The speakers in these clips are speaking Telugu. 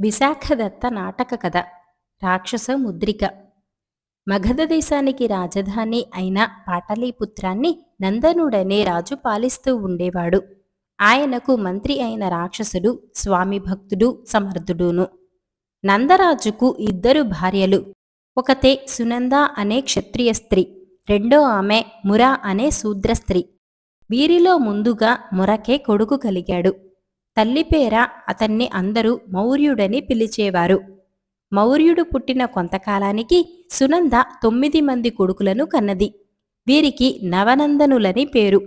విశాఖదత్త నాటక కథ రాక్షస ముద్రిక. మగధ దేశానికి రాజధాని అయిన పాటలీపుత్రాన్ని నందనుడనే రాజు పాలిస్తూ ఉండేవాడు. ఆయనకు మంత్రి అయిన రాక్షసుడు స్వామి భక్తుడు సమర్థుడును. నందరాజుకు ఇద్దరు భార్యలు. ఒకతే సునంద అనే క్షత్రియ స్త్రీ రెండో ఆమె మురా అనే శూద్ర స్త్రీ. వీరిలో ముందుగా మురకే కొడుకు కలిగాడు. తల్లి పేర అతన్ని అందరూ మౌర్యుడని పిలిచేవారు. మౌర్యుడు పుట్టిన కొంతకాలానికి సునంద తొమ్మిది మంది కొడుకులను కన్నది. వీరికి నవనందనులని పేరు.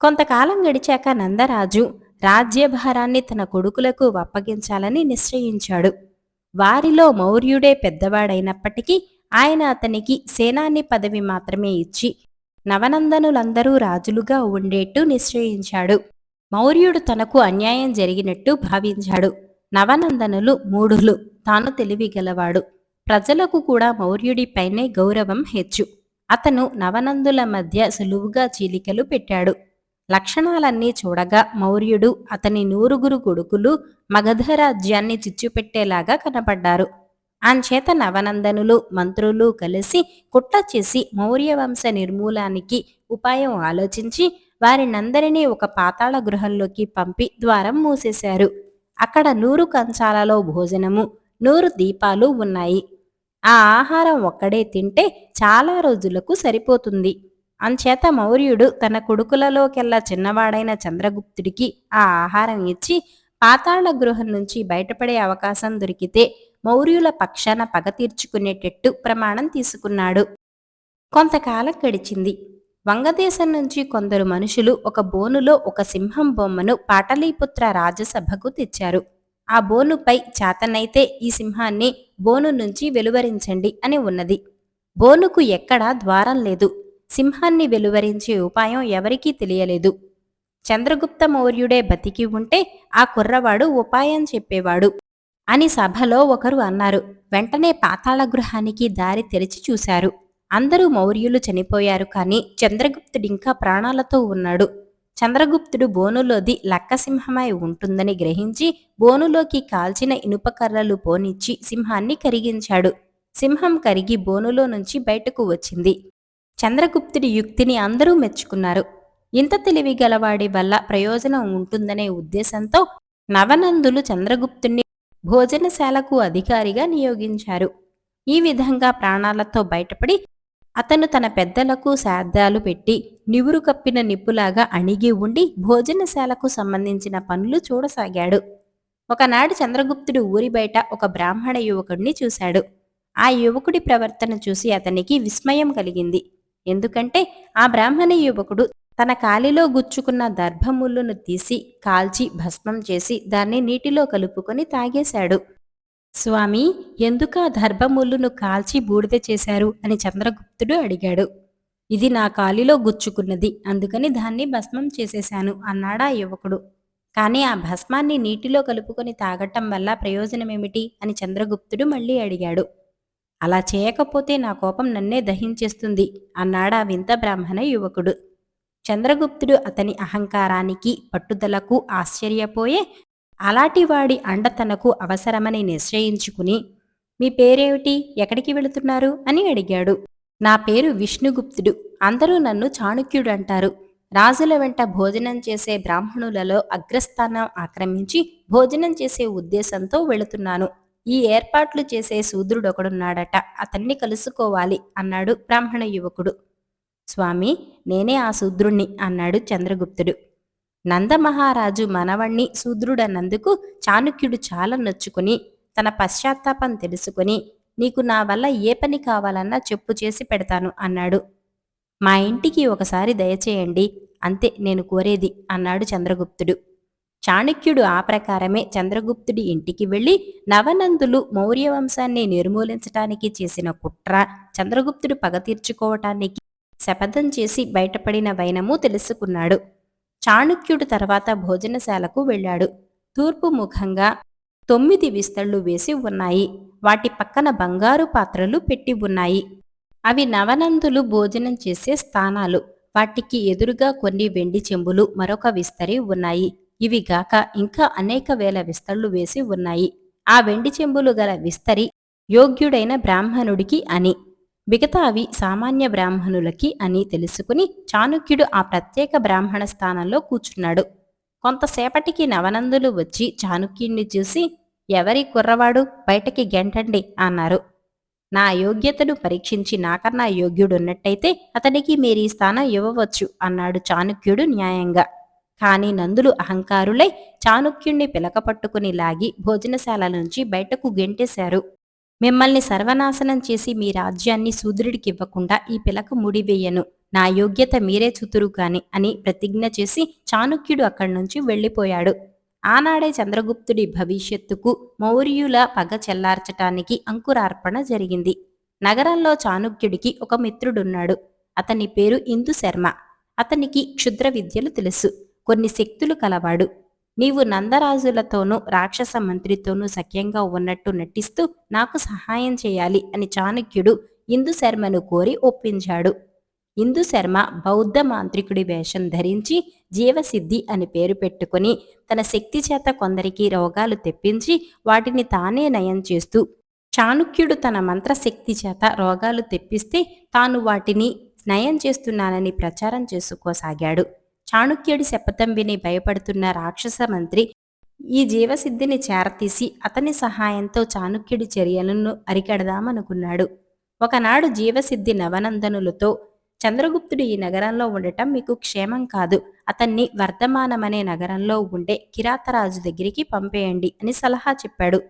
కొంతకాలం గడిచాక నందరాజు రాజ్యభారాన్ని తన కొడుకులకు అప్పగించాలని నిశ్చయించాడు. వారిలో మౌర్యుడే పెద్దవాడైనప్పటికీ ఆయన అతనికి సేనాని పదవి మాత్రమే ఇచ్చి నవనందనులందరూ రాజులుగా ఉండేట్టు నిశ్చయించాడు. మౌర్యుడు తనకు అన్యాయం జరిగినట్టు భావించాడు. నవనందనులు మూఢులు తాను తెలివిగలవాడు. ప్రజలకు కూడా మౌర్యుడిపైనే గౌరవం హెచ్చు. అతను నవనందుల మధ్య సులువుగా చీలికలు పెట్టాడు. లక్షణాలన్నీ చూడగా మౌర్యుడు అతని నూరుగురు కొడుకులు మగధ రాజ్యాన్ని చిచ్చుపెట్టేలాగా కనపడ్డారు. అంచేత నవనందనులు మంత్రులు కలిసి కుట్ట చేసి మౌర్య వంశ నిర్మూలానికి ఉపాయం ఆలోచించి వారినందరినీ ఒక పాతాళ గృహంలోకి పంపి ద్వారం మూసేశారు. అక్కడ నూరు కంచాలలో భోజనము నూరు దీపాలు ఉన్నాయి. ఆ ఆహారం ఒక్కడే తింటే చాలా రోజులకు సరిపోతుంది. అంచేత మౌర్యుడు తన కొడుకులలోకెల్లా చిన్నవాడైన చంద్రగుప్తుడికి ఆ ఆహారం ఇచ్చి పాతాళ గృహం నుంచి బయటపడే అవకాశం దొరికితే మౌర్యుల పక్షాన పగ తీర్చుకునేటట్టు ప్రమాణం తీసుకున్నాడు. కొంతకాలం గడిచింది. వంగదేశం నుంచి కొందరు మనుషులు ఒక బోనులో ఒక సింహం బొమ్మను పాటలీపుత్ర రాజసభకు తెచ్చారు. ఆ బోనుపై చేతనైతే ఈ సింహాన్ని బోను నుంచి వెలువరించండి అని ఉన్నది. బోనుకు ఎక్కడా ద్వారం లేదు. సింహాన్ని వెలువరించే ఉపాయం ఎవరికీ తెలియలేదు. చంద్రగుప్త మౌర్యుడే బతికి ఉంటే ఆ కుర్రవాడు ఉపాయం చెప్పేవాడు అని సభలో ఒకరు అన్నారు. వెంటనే పాతాళ గృహానికి దారి తెరిచి చూశారు. అందరూ మౌర్యులు చనిపోయారు కానీ చంద్రగుప్తుడు ఇంకా ప్రాణాలతో ఉన్నాడు. చంద్రగుప్తుడు బోనులోది లక్కసింహమై ఉంటుందని గ్రహించి బోనులోకి కాల్చిన ఇనుపకర్రలు పోనిచ్చి సింహాన్ని కరిగించాడు. సింహం కరిగి బోనులో నుంచి బయటకు వచ్చింది. చంద్రగుప్తుడి యుక్తిని అందరూ మెచ్చుకున్నారు. ఇంత తెలివి గలవాడి వల్ల ప్రయోజనం ఉంటుందనే ఉద్దేశంతో నవనందులు చంద్రగుప్తుణ్ణి భోజనశాలకు అధికారిగా నియోగించారు. ఈ విధంగా ప్రాణాలతో బయటపడి అతను తన పెద్దలకు శ్రాద్ధాలు పెట్టి నివురు కప్పిన నిప్పులాగా అణిగి ఉండి భోజనశాలకు సంబంధించిన పనులు చూడసాగాడు. ఒకనాడు చంద్రగుప్తుడు ఊరి బయట ఒక బ్రాహ్మణ యువకుడిని చూశాడు. ఆ యువకుడి ప్రవర్తన చూసి అతనికి విస్మయం కలిగింది. ఎందుకంటే ఆ బ్రాహ్మణ యువకుడు తన కాలిలో గుచ్చుకున్న దర్భముళ్ళును తీసి కాల్చి భస్మం చేసి దాన్ని నీటిలో కలుపుకొని తాగేశాడు. స్వామి ఎందుకు ఆ దర్భముళ్ళును కాల్చి బూడిద చేశారు? అని చంద్రగుప్తుడు అడిగాడు. ఇది నా కాలిలో గుచ్చుకున్నది అందుకని దాన్ని భస్మం చేసేశాను అన్నాడా యువకుడు. కానీ ఆ భస్మాన్ని నీటిలో కలుపుకొని తాగటం వల్ల ప్రయోజనమేమిటి? అని చంద్రగుప్తుడు మళ్ళీ అడిగాడు. అలా చేయకపోతే నా కోపం నన్నే దహించేస్తుంది అన్నాడా వింత బ్రాహ్మణ యువకుడు. చంద్రగుప్తుడు అతని అహంకారానికి పట్టుదలకు ఆశ్చర్యపోయే అలాంటివాడి అండ తనకు అవసరమని నిశ్చయించుకుని మీ పేరేమిటి? ఎక్కడికి వెళుతున్నారు? అని అడిగాడు. నా పేరు విష్ణుగుప్తుడు. అందరూ నన్ను చాణుక్యుడు అంటారు రాజుల వెంట భోజనం చేసే బ్రాహ్మణులలో అగ్రస్థానం ఆక్రమించి భోజనం చేసే ఉద్దేశంతో వెళుతున్నాను. ఈ ఏర్పాట్లు చేసే శూద్రుడొకడున్నాడట అతన్ని కలుసుకోవాలి అన్నాడు బ్రాహ్మణ యువకుడు. స్వామి నేనే ఆ శూద్రుణ్ణి అన్నాడు చంద్రగుప్తుడు. నందమహారాజు మనవణ్ణి శూద్రుడన్నందుకు చాణుక్యుడు చాలా నొచ్చుకుని తన పశ్చాత్తాపం తెలుసుకుని నీకు నా వల్ల ఏ పని కావాలన్నా చెప్పు చేసి పెడతాను అన్నాడు. మా ఇంటికి ఒకసారి దయచేయండి అంతే నేను కోరేది అన్నాడు చంద్రగుప్తుడు. చాణక్యుడు ఆ ప్రకారమే చంద్రగుప్తుడి ఇంటికి వెళ్ళి నవనందులు మౌర్య వంశాన్ని నిర్మూలించటానికి చేసిన కుట్ర చంద్రగుప్తుడు పగ తీర్చుకోవటానికి శపథం చేసి బయటపడిన వైనము తెలుసుకున్నాడు. చాణుక్యుడు తర్వాత భోజనశాలకు వెళ్ళాడు. తూర్పు ముఖంగా తొమ్మిది విస్తళ్ళు వేసి ఉన్నాయి. వాటి పక్కన బంగారు పాత్రలు పెట్టి ఉన్నాయి. అవి నవనందులు భోజనం చేసే స్థానాలు. వాటికి ఎదురుగా కొన్ని వెండి చెంబులు మరొక విస్తరి ఉన్నాయి. ఇవి గాక ఇంకా అనేక వేల విస్తళ్ళు వేసి ఉన్నాయి. ఆ వెండి చెంబులు గల విస్తరి యోగ్యుడైన బ్రాహ్మణుడికి అని. మిగతావి సామాన్య బ్రాహ్మణులకి అని తెలుసుకుని చాణుక్యుడు ఆ ప్రత్యేక బ్రాహ్మణ స్థానంలో కూర్చున్నాడు. కొంతసేపటికి నవనందులు వచ్చి చాణుక్యుణ్ణి చూసి ఎవరి కుర్రవాడు? బయటకి గెంటండి అన్నారు. నా యోగ్యతను పరీక్షించి నాకన్నా యోగ్యుడున్నట్టయితే అతనికి మీరీ స్థానం ఇవ్వవచ్చు అన్నాడు చాణుక్యుడు న్యాయంగా. కాని నందులు అహంకారులై చాణుక్యుణ్ణి పిలకపట్టుకుని లాగి భోజనశాల నుంచి బయటకు గెంటేశారు. మిమ్మల్ని సర్వనాశనం చేసి మీ రాజ్యాన్ని శూద్రుడికివ్వకుండా ఈ పిలక ముడివేయను. నా యోగ్యత మీరే చూతురు కాని అని ప్రతిజ్ఞ చేసి చాణుక్యుడు అక్కడి నుంచి వెళ్ళిపోయాడు. ఆనాడే చంద్రగుప్తుడి భవిష్యత్తుకు మౌర్యుల పగ చెల్లార్చటానికి అంకురార్పణ జరిగింది. నగరంలో చాణుక్యుడికి ఒక మిత్రుడున్నాడు. అతని పేరు ఇందు శర్మ అతనికి క్షుద్ర విద్యలు తెలుసు. కొన్ని శక్తులు కలవాడు. నీవు నందరాజులతోనూ రాక్షస మంత్రితోనూ సఖ్యంగా ఉన్నట్టు నటిస్తూ నాకు సహాయం చేయాలి అని చాణక్యుడు ఇందు శర్మను కోరి ఒప్పించాడు. ఇందు శర్మ బౌద్ధ మాంత్రికుడి వేషం ధరించి జీవసిద్ధి అని పేరు పెట్టుకుని తన శక్తి చేత కొందరికి రోగాలు తెప్పించి వాటిని తానే నయం చేస్తూ చాణుక్యుడు తన మంత్రశక్తి చేత రోగాలు తెప్పిస్తే తాను వాటిని నయం చేస్తున్నానని ప్రచారం చేసుకోసాగాడు. చాణుక్యుడి శపథం విని భయపడుతున్న రాక్షస మంత్రి ఈ జీవసిద్ధిని చేరతీసి అతని సహాయంతో చాణుక్యుడి చర్యలను అరికడదామనుకున్నాడు. ఒకనాడు జీవసిద్ధి నవనందనులతో చంద్రగుప్తుడు ఈ నగరంలో ఉండటం మీకు క్షేమం కాదు అతన్ని వర్ధమానమనే నగరంలో ఉండే కిరాతరాజు దగ్గరికి పంపేయండి అని సలహా చెప్పాడు.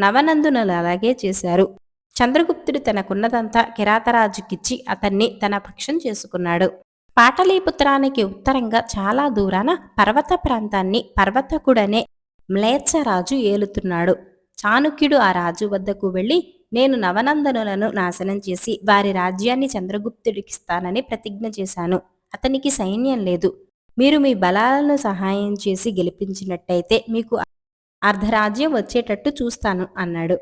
నవనందునులు అలాగే చేశారు. చంద్రగుప్తుడు తనకున్నదంతా కిరాతరాజుకిచ్చి అతన్ని తన పక్షం చేసుకున్నాడు. పాటలీపుత్రానికి ఉత్తరంగా చాలా దూరాన పర్వత ప్రాంతాన్ని పర్వతకుడనే మ్లేచ్ఛరాజు ఏలుతున్నాడు. చాణుక్యుడు ఆ రాజు వద్దకు వెళ్ళి నేను నవనందనులను నాశనం చేసి వారి రాజ్యాన్ని చంద్రగుప్తుడికిస్తానని ప్రతిజ్ఞ చేశాను. అతనికి సైన్యం లేదు. మీరు మీ బలాలను సహాయం చేసి గెలిపించినట్టయితే మీకు అర్ధరాజ్యం వచ్చేటట్టు చూస్తాను అన్నాడు.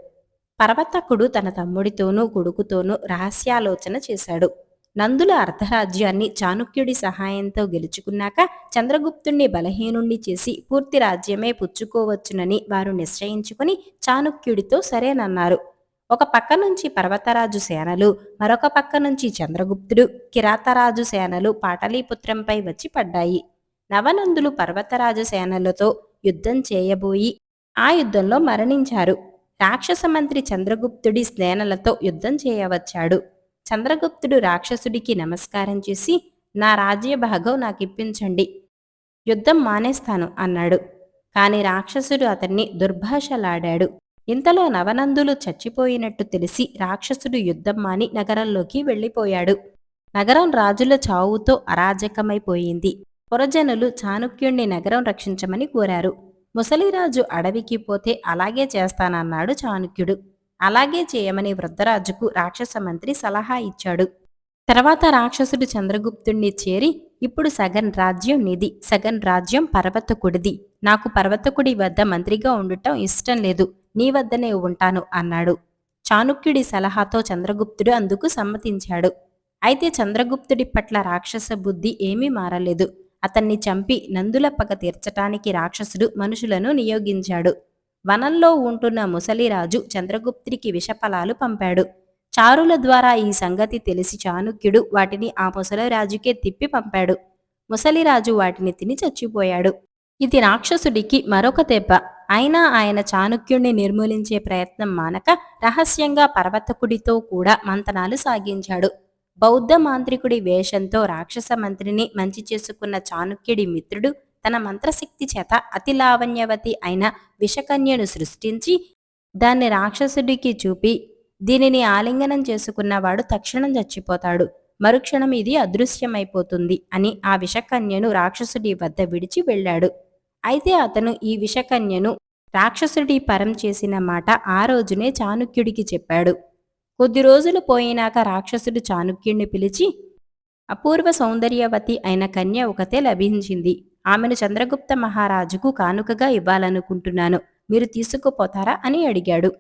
పర్వతకుడు తన తమ్ముడితోనూ కొడుకుతోనూ రహస్యాలోచన చేశాడు. నందుల అర్ధరాజ్యాన్ని చాణుక్యుడి సహాయంతో గెలుచుకున్నాక చంద్రగుప్తుణ్ణి బలహీనుణ్ణి చేసి పూర్తి రాజ్యమే పుచ్చుకోవచ్చునని వారు నిశ్చయించుకుని చాణుక్యుడితో సరేనన్నారు. ఒక పక్క నుంచి పర్వతరాజు సేనలు మరొక పక్క నుంచి చంద్రగుప్తుడు కిరాతరాజు సేనలు పాటలీపుత్రంపై వచ్చి పడ్డాయి. నవనందులు పర్వతరాజు సేనలతో యుద్ధం చేయబోయి ఆ యుద్ధంలో మరణించారు. రాక్షస మంత్రి చంద్రగుప్తుడి సేనలతో యుద్ధం చేయవచ్చాడు. చంద్రగుప్తుడు రాక్షసుడికి నమస్కారం చేసి నా రాజ్య భాగం నాకిప్పించండి యుద్ధం మానేస్తాను అన్నాడు. కాని రాక్షసుడు అతన్ని దుర్భాషలాడాడు. ఇంతలో నవనందులు చచ్చిపోయినట్టు తెలిసి రాక్షసుడు యుద్ధం మాని నగరంలోకి వెళ్ళిపోయాడు. నగరం రాజుల చావుతో అరాజకమైపోయింది. పురజనులు చాణుక్యుణ్ణి నగరం రక్షించమని కోరారు. ముసలిరాజు అడవికి పోతే అలాగే చేస్తానన్నాడు చాణుక్యుడు. అలాగే చేయమని వృద్ధరాజుకు రాక్షస మంత్రి సలహా ఇచ్చాడు. తర్వాత రాక్షసుడు చంద్రగుప్తుణ్ణి చేరి ఇప్పుడు సగన్ రాజ్యం నిధి సగన్ రాజ్యం పర్వతకుడిది. నాకు పర్వతకుడి వద్ద మంత్రిగా ఉండటం ఇష్టం లేదు. నీ వద్దనే ఉంటాను అన్నాడు. చాణుక్యుడి సలహాతో చంద్రగుప్తుడు అందుకు సమ్మతించాడు. అయితే చంద్రగుప్తుడి పట్ల రాక్షస బుద్ధి ఏమీ మారలేదు. అతన్ని చంపి నందుల పగ తీర్చటానికి రాక్షసుడు మనుషులను నియోగించాడు. వనంలో ఉంటున్న ముసలిరాజు చంద్రగుప్తుడికి విషఫలాలు పంపాడు. చారుల ద్వారా ఈ సంగతి తెలిసి చాణుక్యుడు వాటిని ఆ ముసలిరాజుకే తిప్పి పంపాడు. ముసలిరాజు వాటిని తిని చచ్చిపోయాడు. ఇది రాక్షసుడికి మరొక దెబ్బ. అయినా ఆయన చాణుక్యుణ్ణి నిర్మూలించే ప్రయత్నం మానక రహస్యంగా పర్వతకుడితో కూడా మంతనాలు సాగించాడు. బౌద్ధ మాంత్రికుడి వేషంతో రాక్షస మంత్రిని మంచి చేసుకున్న చాణుక్యుడి మిత్రుడు తన మంత్రశక్తి చేత అతి లావణ్యవతి అయిన విషకన్యను సృష్టించి దాన్ని రాక్షసుడికి చూపి దీనిని ఆలింగనం చేసుకున్నవాడు తక్షణం చచ్చిపోతాడు. మరుక్షణం ఇది అదృశ్యమైపోతుంది అని ఆ విషకన్యను రాక్షసుడి వద్ద విడిచి వెళ్ళాడు. అయితే అతను ఈ విషకన్యను రాక్షసుడి పరం చేసిన మాట ఆ రోజునే చాణుక్యుడికి చెప్పాడు. కొద్ది రోజులు పోయినాక రాక్షసుడు చాణుక్యుణ్ణి పిలిచి అపూర్వ సౌందర్యవతి అయిన కన్య ఒకతే లభించింది. ఆమెను చంద్రగుప్త మహారాజుకు కానుకగా ఇవ్వాలనుకుంటున్నాను. మీరు తీసుకుపోతారా? అని అడిగాడు.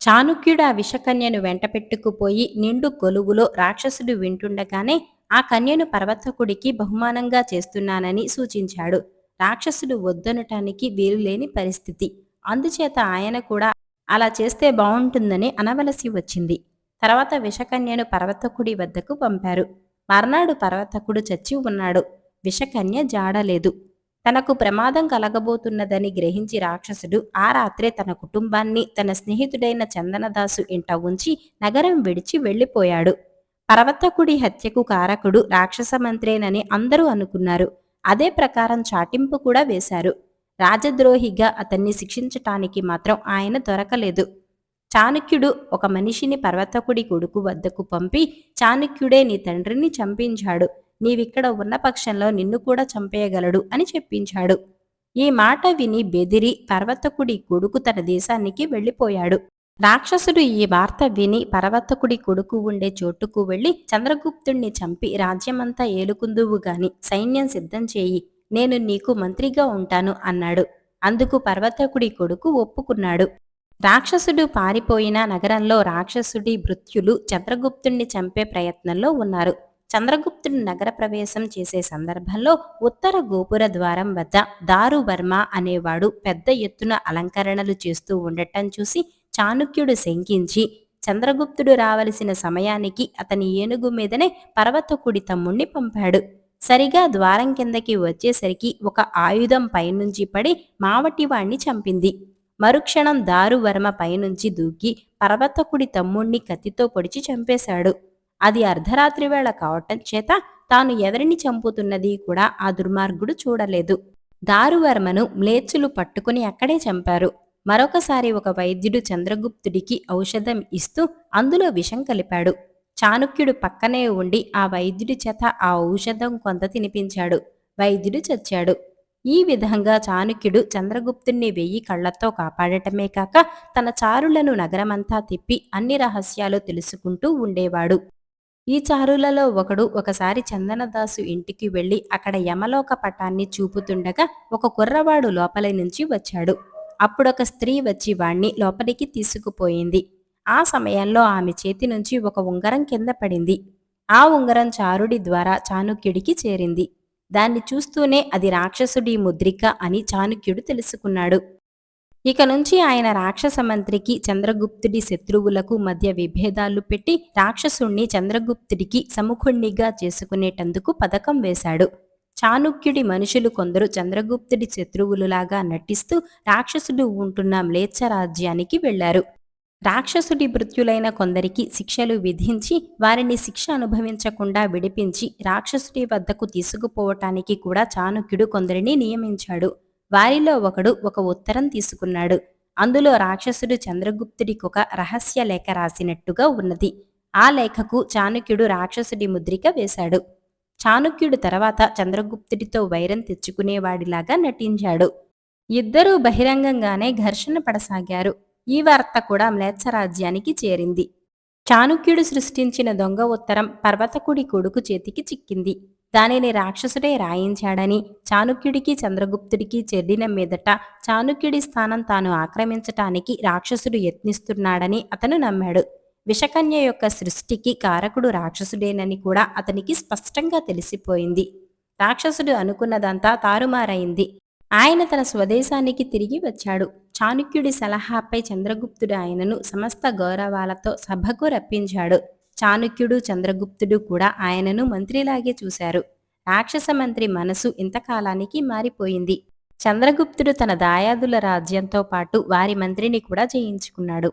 చాణుక్యుడు ఆ విషకన్యను వెంటపెట్టుకుపోయి నిండు కొలువులో రాక్షసుడు వింటుండగానే ఆ కన్యను పర్వతకుడికి బహుమానంగా చేస్తున్నానని సూచించాడు. రాక్షసుడు వద్దనటానికి వీలులేని పరిస్థితి. అందుచేత ఆయన కూడా అలా చేస్తే బాగుంటుందని అనవలసి వచ్చింది. తర్వాత విషకన్యను పర్వతకుడి వద్దకు పంపారు. మర్నాడు పర్వతకుడు చచ్చి ఉన్నాడు. విషకన్య జాడలేదు. తనకు ప్రమాదం కలగబోతున్నదని గ్రహించి రాక్షసుడు ఆ రాత్రే తన కుటుంబాన్ని తన స్నేహితుడైన చందనదాసు ఇంట ఉంచి నగరం విడిచి వెళ్ళిపోయాడు. పర్వతకుడి హత్యకు కారకుడు రాక్షస మంత్రేనని అందరూ అనుకున్నారు. అదే ప్రకారం చాటింపు కూడా వేశారు. రాజద్రోహిగా అతన్ని శిక్షించటానికి మాత్రం ఆయన దొరకలేదు. చాణుక్యుడు ఒక మనిషిని పర్వతకుడి కొడుకు వద్దకు పంపి చాణుక్యుడే నీ తండ్రిని చంపించాడు. నీవిక్కడ ఉన్న పక్షంలో నిన్ను కూడా చంపేయగలడు అని చెప్పించాడు. ఈ మాట విని బెదిరి పర్వతకుడి కొడుకు తన దేశానికి వెళ్ళిపోయాడు. రాక్షసుడు ఈ వార్త విని పర్వతకుడి కొడుకు ఉండే చోటుకు వెళ్ళి చంద్రగుప్తుణ్ణి చంపి రాజ్యమంతా ఏలుకుందువు గాని సైన్యం సిద్ధం చేయి నేను నీకు మంత్రిగా ఉంటాను అన్నాడు. అందుకు పర్వతకుడి కొడుకు ఒప్పుకున్నాడు. రాక్షసుడు పారిపోయిన నగరంలో రాక్షసుడి భృత్యులు చంద్రగుప్తుణ్ణి చంపే ప్రయత్నంలో ఉన్నారు. చంద్రగుప్తుడు నగర ప్రవేశం చేసే సందర్భంలో ఉత్తర గోపుర ద్వారం వద్ద దారువర్మ అనేవాడు పెద్ద ఎత్తున అలంకరణలు చేస్తూ ఉండటం చూసి చాణుక్యుడు శంకించి చంద్రగుప్తుడు రావలసిన సమయానికి అతని ఏనుగు మీదనే పర్వతకుడి తమ్ముణ్ణి పంపాడు. సరిగా ద్వారం కిందకి వచ్చేసరికి ఒక ఆయుధం పైనుంచి పడి మావటివాణ్ణి చంపింది. మరుక్షణం దారువర్మ పైనుంచి దూకి పర్వతకుడి తమ్ముణ్ణి కత్తితో పొడిచి చంపేశాడు. అది అర్ధరాత్రి వేళ కావటం చేత తాను ఎవరిని చంపుతున్నది కూడా ఆ దుర్మార్గుడు చూడలేదు. దారువర్మను మ్లేచ్చులు పట్టుకుని అక్కడే చంపారు. మరొకసారి ఒక వైద్యుడు చంద్రగుప్తుడికి ఔషధం ఇస్తూ అందులో విషం కలిపాడు. చాణుక్యుడు పక్కనే ఉండి ఆ వైద్యుడి చేత ఆ ఔషధం కొంత తినిపించాడు. వైద్యుడు చచ్చాడు. ఈ విధంగా చాణుక్యుడు చంద్రగుప్తుణ్ణి వెయ్యి కళ్ళతో కాపాడటమే కాక తన చారులను నగరమంతా తిప్పి అన్ని రహస్యాలు తెలుసుకుంటూ ఉండేవాడు. ఈ చారులలో ఒకడు ఒకసారి చందనదాసు ఇంటికి వెళ్ళి అక్కడ యమలోక పటాన్ని చూపుతుండగా ఒక కుర్రవాడు లోపలి నుంచి వచ్చాడు. అప్పుడొక స్త్రీ వచ్చి వాణ్ణి లోపలికి తీసుకుపోయింది. ఆ సమయంలో ఆమె చేతి నుంచి ఒక ఉంగరం కింద పడింది. ఆ ఉంగరం చారుడి ద్వారా చాణుక్యుడికి చేరింది. దాన్ని చూస్తూనే అది రాక్షసుడి ముద్రిక అని చాణుక్యుడు తెలుసుకున్నాడు. ఇక నుంచి ఆయన రాక్షస మంత్రికి చంద్రగుప్తుడి శత్రువులకు మధ్య విభేదాలు పెట్టి రాక్షసుణ్ణి చంద్రగుప్తుడికి సముఖుణ్ణిగా చేసుకునేటందుకు పథకం వేశాడు. చాణుక్యుడి మనుషులు కొందరు చంద్రగుప్తుడి శత్రువులులాగా నటిస్తూ రాక్షసుడు ఉంటున్న మ్లేచ్ఛ రాజ్యానికి వెళ్ళారు రాక్షసుడి మృత్యులైన కొందరికి శిక్షలు విధించి వారిని శిక్ష అనుభవించకుండా విడిపించి రాక్షసుడి వద్దకు తీసుకుపోవటానికి కూడా చాణుక్యుడు కొందరిని నియమించాడు. వారిలో ఒకడు ఒక ఉత్తరం తీసుకున్నాడు. అందులో రాక్షసుడు చంద్రగుప్తుడికి ఒక రహస్య లేఖ రాసినట్టుగా ఉన్నది. ఆ లేఖకు చాణుక్యుడు రాక్షసుడి ముద్రిక వేశాడు. చాణుక్యుడు తర్వాత చంద్రగుప్తుడితో వైరం తెచ్చుకునేవాడిలాగా నటించాడు. ఇద్దరూ బహిరంగంగానే ఘర్షణ పడసాగారు. ఈ వార్త కూడా మ్లేచ్ఛరాజ్యానికి చేరింది. చాణుక్యుడు సృష్టించిన దొంగ ఉత్తరం పర్వతకుడి కొడుకు చేతికి చిక్కింది. దానిని రాక్షసుడే రాయించాడని చాణుక్యుడికి చంద్రగుప్తుడికి చెల్లిన మీదట చాణుక్యుడి స్థానం తాను ఆక్రమించటానికి రాక్షసుడు యత్నిస్తున్నాడని అతను నమ్మాడు. విషకన్య యొక్క సృష్టికి కారకుడు రాక్షసుడేనని కూడా అతనికి స్పష్టంగా తెలిసిపోయింది. రాక్షసుడు అనుకున్నదంతా తారుమారైంది. ఆయన తన స్వదేశానికి తిరిగి వచ్చాడు. చాణుక్యుడి సలహాపై చంద్రగుప్తుడు ఆయనను సమస్త గౌరవాలతో సభకు రప్పించాడు. చాణుక్యుడు చంద్రగుప్తుడు కూడా ఆయనను మంత్రిలాగే చూశారు. రాక్షస మంత్రి మనసు ఇంతకాలానికి మారిపోయింది. చంద్రగుప్తుడు తన దాయాదుల రాజ్యంతో పాటు వారి మంత్రిని కూడా జయించుకున్నాడు.